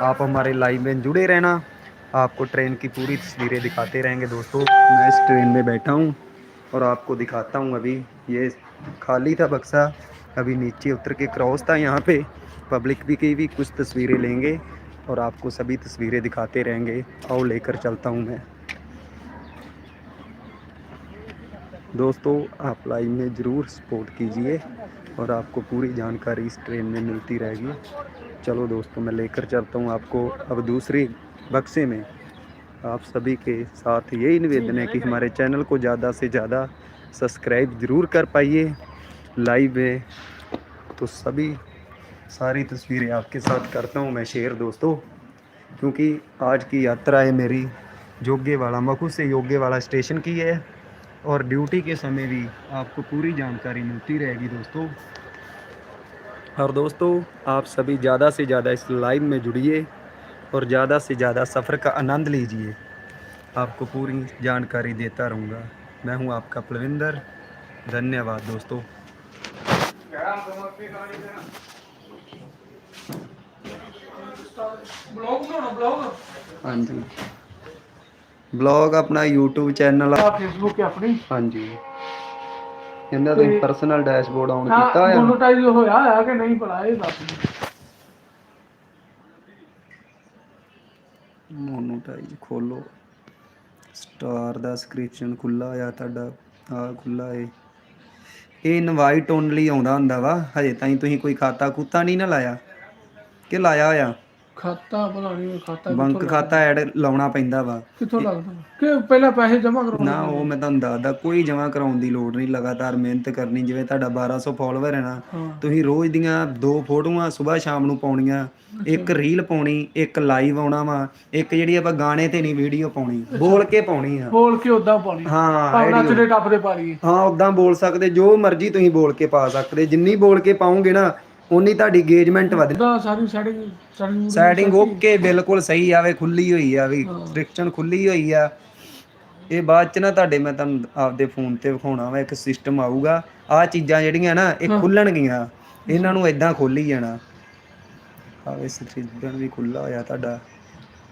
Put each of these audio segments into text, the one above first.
आप हमारे लाइव में जुड़े रहना। आपको ट्रेन की पूरी तस्वीरें दिखाते रहेंगे दोस्तों। मैं इस ट्रेन में बैठा हूँ और आपको दिखाता हूँ अभी। ये खाली था बक्सा। अभी नीचे उतर के क्रॉस था यहाँ पे। पब्लिक भी की भी कुछ तस्वीरें लेंगे और आपको सभी तस्वीरें दिखाते रहेंगे। और लेकर चलता हूँ मैं। दोस्तों, आप लाइव में ज़रूर सपोर्ट कीजिए और आपको पूरी जानकारी इस ट्रेन में मिलती रहेगी। चलो दोस्तों, मैं लेकर चलता हूँ आपको अब दूसरे बक्से में। आप सभी के साथ यही निवेदन है कि हमारे चैनल को ज़्यादा से ज़्यादा सब्सक्राइब ज़रूर कर पाइए। लाइव है तो सभी सारी तस्वीरें आपके साथ करता हूँ मैं शेयर दोस्तों, क्योंकि आज की यात्रा है मेरी योगे वाला मखू से योगे वाला स्टेशन की है, और ड्यूटी के समय भी आपको पूरी जानकारी मिलती रहेगी दोस्तों। और दोस्तों आप सभी ज़्यादा से ज़्यादा इस लाइव में जुड़िए और ज़्यादा से ज़्यादा सफ़र का आनंद लीजिए। आपको पूरी जानकारी देता रहूँगा। मैं हूँ आपका पलविंदर धन्यवाद दोस्तों। हाँ जी। ब्लॉग अपना यूट्यूब चैनल फेसबुक अपनी? हाँ जी। ਇਹਨਾਂ ਦਾ ਪਰਸਨਲ ਡੈਸ਼ਬੋਰਡ ਆਨ ਕੀਤਾ ਹੋਇਆ। ਮੋਨੋਟਾਈਜ਼ ਹੋਇਆ ਹੈ ਕਿ ਨਹੀਂ ਭਲਾ ਇਹ ਦੱਸ ਮੋਨੋਟਾਈਜ਼ ਖੋਲੋ ਸਟਾਰ ਦਾ ਸਕ੍ਰਿਪਸ਼ਨ ਖੁੱਲਾ ਹੋਇਆ ਤੁਹਾਡਾ ਆ ਖੁੱਲਾ ਏ। ਇਹ ਇਨਵਾਈਟ ਓਨਲੀ ਆਉਂਦਾ ਹੁੰਦਾ ਵਾ ਹਜੇ ਤਾਈਂ ਤੁਸੀਂ ਕੋਈ ਖਾਤਾ ਕੂਤਾ ਨਹੀਂ ਨਾ ਲਾਇਆ। ਕਿ ਲਾਇਆ ਹੋਇਆ? ਖਾਤਾ ਪਤਾ ਨਹੀਂ ਖਾਤਾ ਬੈਂਕ ਕਿੱਥੋਂ ਖਾਤਾ ਐਡ ਲਾਉਣਾ ਪੈਂਦਾ ਵਾ। ਕਿੱਥੋਂ ਲੱਗਦਾ ਕਿ ਪਹਿਲਾਂ ਪੈਸੇ ਜਮ੍ਹਾਂ ਕਰਾਉਣੇ ਨਾ ਉਹ ਮੈਂ ਤੁਹਾਨੂੰ ਦੱਸਦਾ ਕੋਈ ਜਮਾ ਕਰਾਉਣ ਦੀ ਲੋੜ ਨਹੀਂ ਲਗਾਤਾਰ ਮਿਹਨਤ ਕਰਨੀ ਜਿਵੇਂ ਤੁਹਾਡਾ 1200 ਫਾਲੋਅਰ ਹੈ ਨਾ ਹਾਂ। ਤੁਸੀਂ ਰੋਜ਼ ਦੀਆਂ ਦੋ ਫੋਟੋਆਂ ਸਵੇਰ ਸ਼ਾਮ ਨੂੰ ਪਾਉਣੀਆਂ ਇੱਕ ਰੀਲ ਪਾਉਣੀ ਇੱਕ ਲਾਈਵ ਆਉਣਾ ਵਾ ਇੱਕ ਜਿਹੜੀ ਆਪਾਂ ਗਾਣੇ ਤੇ ਨਹੀਂ ਵੀਡੀਓ ਪਾਉਣੀ ਬੋਲ ਕੇ ਪਾਉਣੀ ਆ। ਬੋਲ ਕੇ ਉਦਾਂ ਪਾਣੀ ਹਾਂ ਭਾਵਨਾ ਆਈਡੀ ਚਲੇ ਟੱਪਦੇ ਪਾ ਲਈਏ। ਹਾਂ ਉਦਾਂ ਬੋਲ ਸਕਦੇ ਜੋ ਮਰਜ਼ੀ ਤੁਸੀਂ ਬੋਲ ਕੇ ਪਾ ਸਕਦੇ ਜਿੰਨੀ ਬੋਲ ਕੇ ਪਾਉਂਗੇ ਨਾ ਉਨੀ ਤੁਹਾਡੀ engagement ਵਧ ਉਦਾਂ ਸਾਰੀ ਸੈਟਿੰਗ ਸੈਟਿੰਗ ਸੈਟਿੰਗ ਓਕੇ ਬਿਲਕੁਲ ਸਹੀ ਆਵੇ ਖੁੱਲੀ ਹੋਈ ਆ ਵੀ। ਰਿਸਟ੍ਰਿਕਸ਼ਨ ਖੁੱਲੀ ਹੋਈ ਆ। ਇਹ ਬਾਅਦ ਚ ਨਾ ਤੁਹਾਡੇ ਮੈਂ ਤੁਹਾਨੂੰ ਆਪਦੇ ਫੋਨ ਤੇ ਵਿਖਾਉਣਾ ਵਾ ਇੱਕ ਸਿਸਟਮ ਆਊਗਾ। ਆ ਚੀਜ਼ਾਂ ਜਿਹੜੀਆਂ ਨਾ ਇਹ ਖੁੱਲਣਗੀਆਂ। ਇਹਨਾਂ ਨੂੰ ਇਦਾਂ ਖੋਲੀ ਜਾਣਾ। ਆਵੇ ਸਬਸਕ੍ਰਿਪਸ਼ਨ ਵੀ ਖੁੱਲਾ ਹੋਇਆ ਤੁਹਾਡਾ।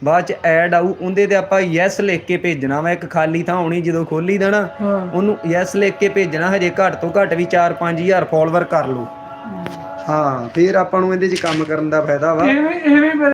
ਬਾਅਦ ਚ ਐਡ ਆਊ ਉਹਦੇ ਤੇ ਆਪਾਂ ਯੈਸ ਲਿਖ ਕੇ ਭੇਜਣਾ ਵਾ ਇੱਕ ਖਾਲੀ ਥਾਂ ਹੋਣੀ ਜਦੋਂ ਖੋਲੀ ਦਾ ਨਾ ਉਹਨੂੰ ਯੈਸ ਲਿਖ ਕੇ ਭੇਜਣਾ ਹਜੇ ਘੱਟ ਤੋਂ ਘੱਟ ਵੀ 4-5000 ਫਾਲੋਅਰ ਕਰ ਲਓ। ਹਾਂ ਫੇਰ ਆਪਾਂ ਨੂੰ ਇਹਦੇ 'ਚ ਕੰਮ ਕਰਨ ਦਾ ਫਾਇਦਾ ਵਾ। ਐਵੇਂ ਐਵੇਂ